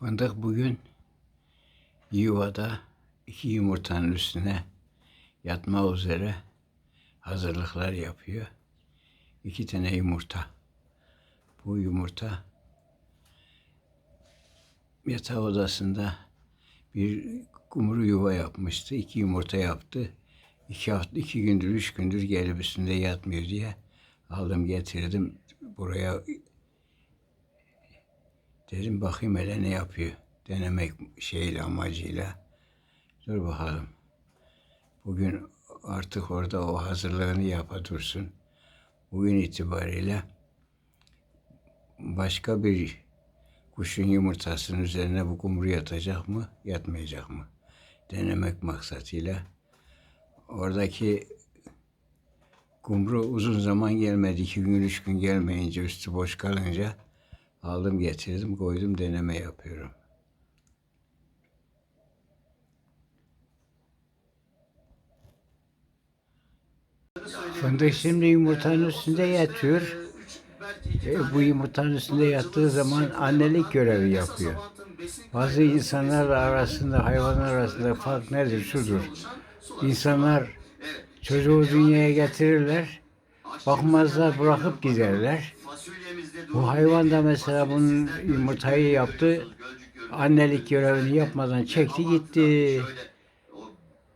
Fındık bugün yuvada iki yumurtanın üstüne yatma üzere hazırlıklar yapıyor. İki tane yumurta. Bu yumurta yatak odasında bir kumru yuva yapmıştı. İki yumurta yaptı. İki hafta, iki gündür, üç gündür gelip üstünde yatmıyor diye aldım getirdim buraya Dedim bakayım hele ne yapıyor. Denemek şeyle amacıyla. Dur bakalım. Bugün artık orada o hazırlığını yapa dursun. Bugün itibariyle başka bir kuşun yumurtasının üzerine bu kumru yatacak mı, yatmayacak mı? Denemek maksatıyla. Oradaki kumru uzun zaman gelmedi. iki gün, üç gün gelmeyince, üstü boş kalınca Aldım getirdim koydum deneme yapıyorum. Fındık şimdi yumurtanın üstünde yatıyor. E, bu yumurtanın üstünde yattığı zaman annelik görevi yapıyor. Bazı insanlar arasında, hayvanlar arasında fark nedir? Şudur. İnsanlar çocuğu dünyaya getirirler, bakmazlar, bırakıp giderler. Bu hayvan da mesela bunun yumurtayı yaptı. Annelik görevini yapmadan çekti gitti.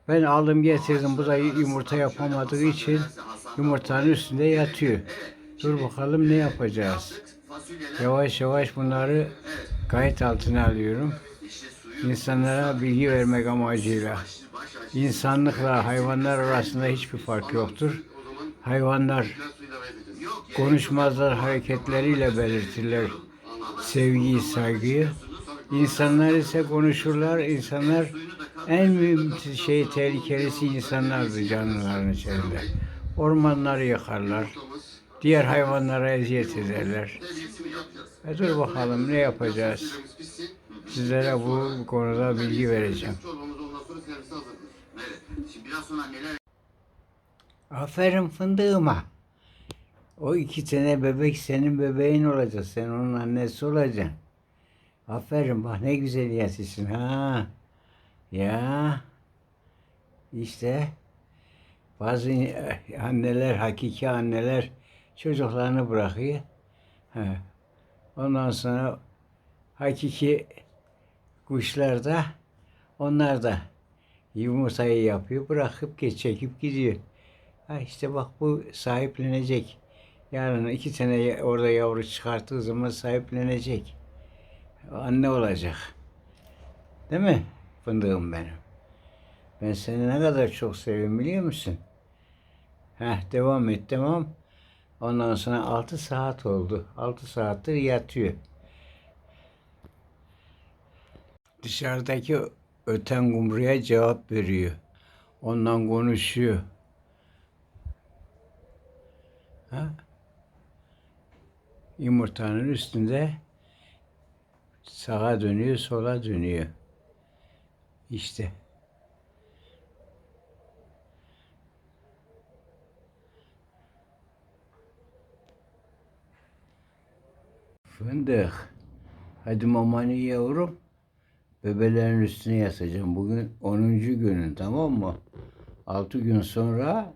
Ben aldım getirdim. Bu da yumurta yapamadığı için yumurtanın üstünde yatıyor. Dur bakalım ne yapacağız. Yavaş yavaş bunları kayıt altına alıyorum. İnsanlara bilgi vermek amacıyla. İnsanlıkla hayvanlar arasında hiçbir fark yoktur. Hayvanlar konuşmazlar hareketleriyle belirtirler sevgiyi, saygıyı. İnsanlar ise konuşurlar. İnsanlar en büyük şey tehlikelisi insanlardır canlıların içerisinde. Ormanları yakarlar. Diğer hayvanlara eziyet ederler. E dur bakalım ne yapacağız? Sizlere bu konuda bilgi vereceğim. Aferin fındığıma. O iki tane bebek senin bebeğin olacak. Sen onun annesi olacaksın. Aferin bak ne güzel yatışsın ha. Ya. İşte bazı anneler, hakiki anneler çocuklarını bırakıyor. Ha. Ondan sonra hakiki kuşlar da onlar da yumurtayı yapıyor, bırakıp çekip gidiyor. Ha işte bak bu sahiplenecek. Yarın iki sene orada yavru çıkarttığı zaman sahiplenecek. Anne olacak. Değil mi fındığım benim? Ben seni ne kadar çok seviyorum biliyor musun? Heh devam et tamam. Ondan sonra altı saat oldu. Altı saattir yatıyor. Dışarıdaki öten kumruya cevap veriyor. Ondan konuşuyor. Ha? Yumurtanın üstünde sağa dönüyor, sola dönüyor. İşte. Fındık. Hadi mamanı yavrum. Bebelerin üstüne yatacağım. Bugün 10. günün tamam mı? 6 gün sonra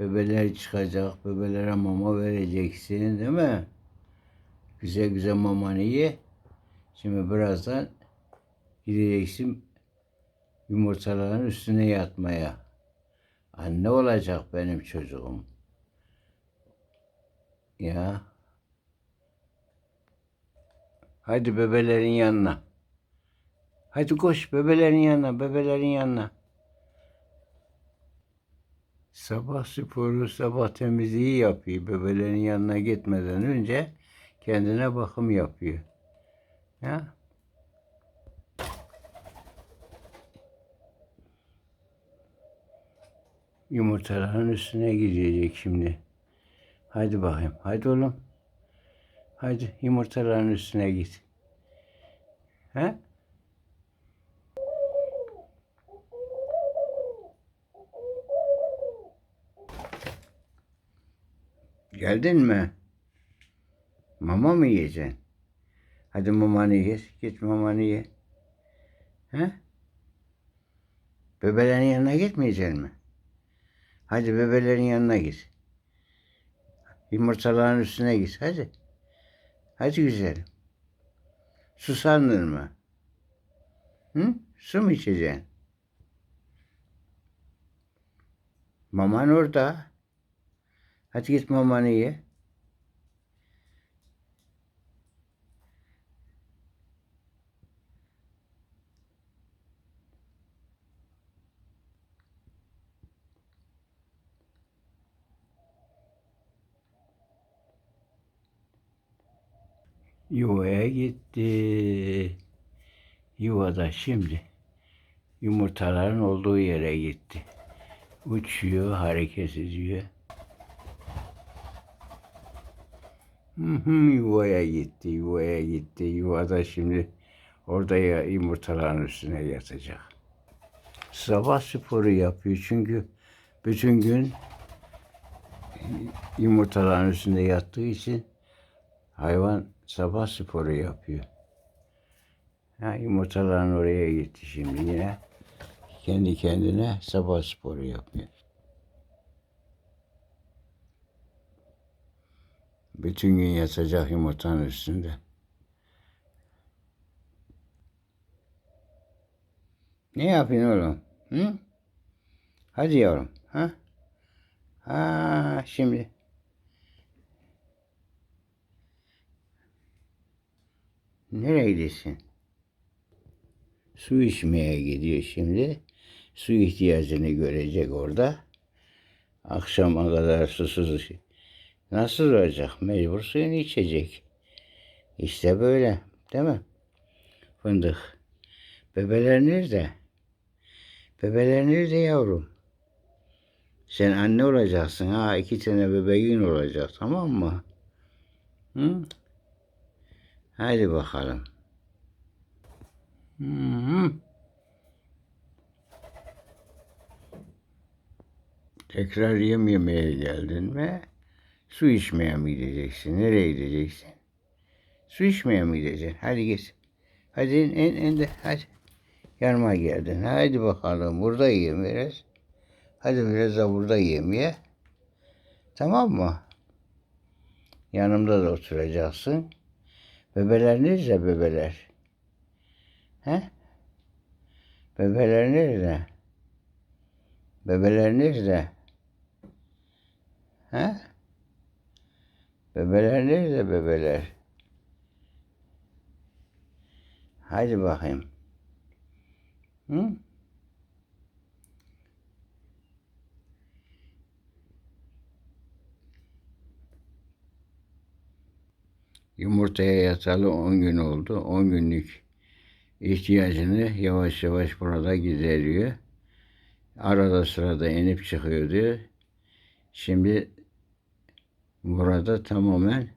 bebeler çıkacak. Bebelere mama vereceksin değil mi? Güzel güzel mamanı ye. Şimdi birazdan gideceksin yumurtaların üstüne yatmaya. Anne olacak benim çocuğum. Ya. Hadi bebelerin yanına. Hadi koş bebelerin yanına, bebelerin yanına. Sabah sporu, sabah temizliği yapıyor. Bebelerin yanına gitmeden önce kendine bakım yapıyor. Ya. Yumurtaların üstüne gidecek şimdi. Hadi bakayım. Hadi oğlum. Hadi yumurtaların üstüne git. He? Geldin mi? Mama mı yiyeceksin? Hadi mamanı ye. Git mamanı ye. He? Bebelerin yanına gitmeyecek mi? Hadi bebelerin yanına git. Yumurtaların üstüne git. Hadi. Hadi güzelim. Susandın mı? Hı? Su mu içeceksin? Maman orada. Hadi git mamanı ye. Yuvaya gitti. Yuvada şimdi yumurtaların olduğu yere gitti. Uçuyor, hareket ediyor. Hı hı, yuvaya gitti, yuvaya gitti. Yuvada şimdi orada yumurtaların üstüne yatacak. Sabah sporu yapıyor çünkü bütün gün yumurtaların üstünde yattığı için hayvan sabah sporu yapıyor. Ha, yumurtaların oraya gitti şimdi yine. Kendi kendine sabah sporu yapıyor. Bütün gün yatacak yumurtanın üstünde. Ne yapıyorsun oğlum? Hı? Hadi yavrum. Ha? Ha şimdi. Nereye gidiyorsun? Su içmeye gidiyor şimdi. Su ihtiyacını görecek orada. Akşama kadar susuz. Nasıl olacak? Mecbur suyunu içecek. İşte böyle. Değil mi? Fındık. Bebeler nerede? Bebeler nerede yavrum? Sen anne olacaksın ha. iki tane bebeğin olacak tamam mı? Hı? Hadi bakalım. Hı. Tekrar yem yemeye geldin mi? Su içmeye mi gideceksin? Nereye gideceksin? Su içmeye mi gideceksin? Hadi git. Hadi en en, en de hadi. Yanıma geldin. Hadi bakalım burada yiyeyim biraz. Hadi biraz da burada yiyeyim ye. Tamam mı? Yanımda da oturacaksın. Bebeler nerede bebeler? He? Bebeler nerede? Bebeler nerede? He? Bebeler nerede bebeler? Hadi bakayım. Hı? Yumurtaya yatalı 10 gün oldu. 10 günlük ihtiyacını yavaş yavaş burada gideriyor. Arada sırada inip çıkıyordu. Şimdi burada tamamen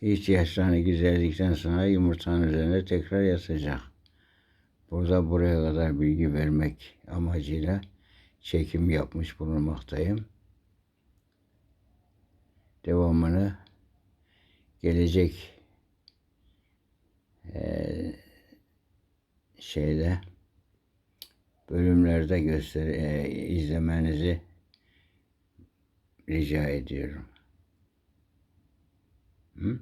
ihtiyaçlarını giderdikten sonra yumurtanın üzerine tekrar yatacak. Burada buraya kadar bilgi vermek amacıyla çekim yapmış bulunmaktayım. Devamını gelecek eee, şeyde bölümlerde göster eee, izlemenizi rica ediyorum. Hı?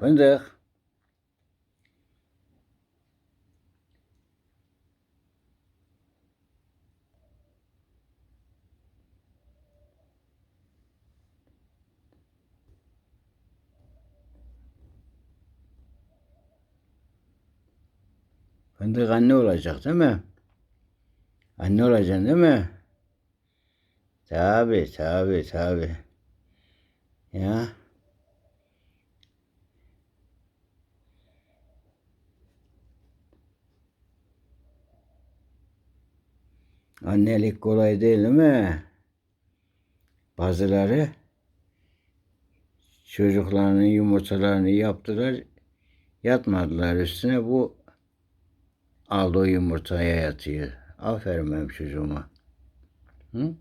Fındık. Fındık anne olacak değil mi? Anne olacaksın değil mi? Tabi tabi tabi. Ya. Annelik kolay değil mi? Bazıları çocuklarının yumurtalarını yaptılar. Yatmadılar üstüne bu aldı o yumurtaya yatıyor. Aferin benim çocuğuma. Hı?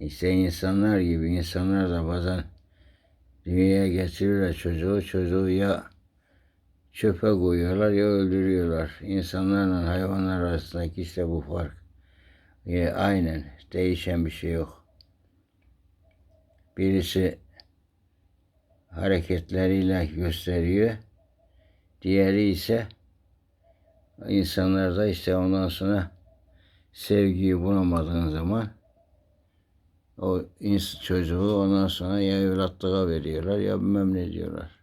İşte insanlar gibi insanlar da bazen dünyaya getiriyorlar çocuğu. Çocuğu ya çöpe koyuyorlar ya öldürüyorlar. İnsanlarla hayvanlar arasındaki işte bu fark. Ya, aynen değişen bir şey yok. Birisi hareketleriyle gösteriyor. Diğeri ise insanlarda işte ondan sonra sevgiyi bulamadığın zaman o çocuğu ondan sonra ya evlatlığa veriyorlar ya bilmem ne diyorlar.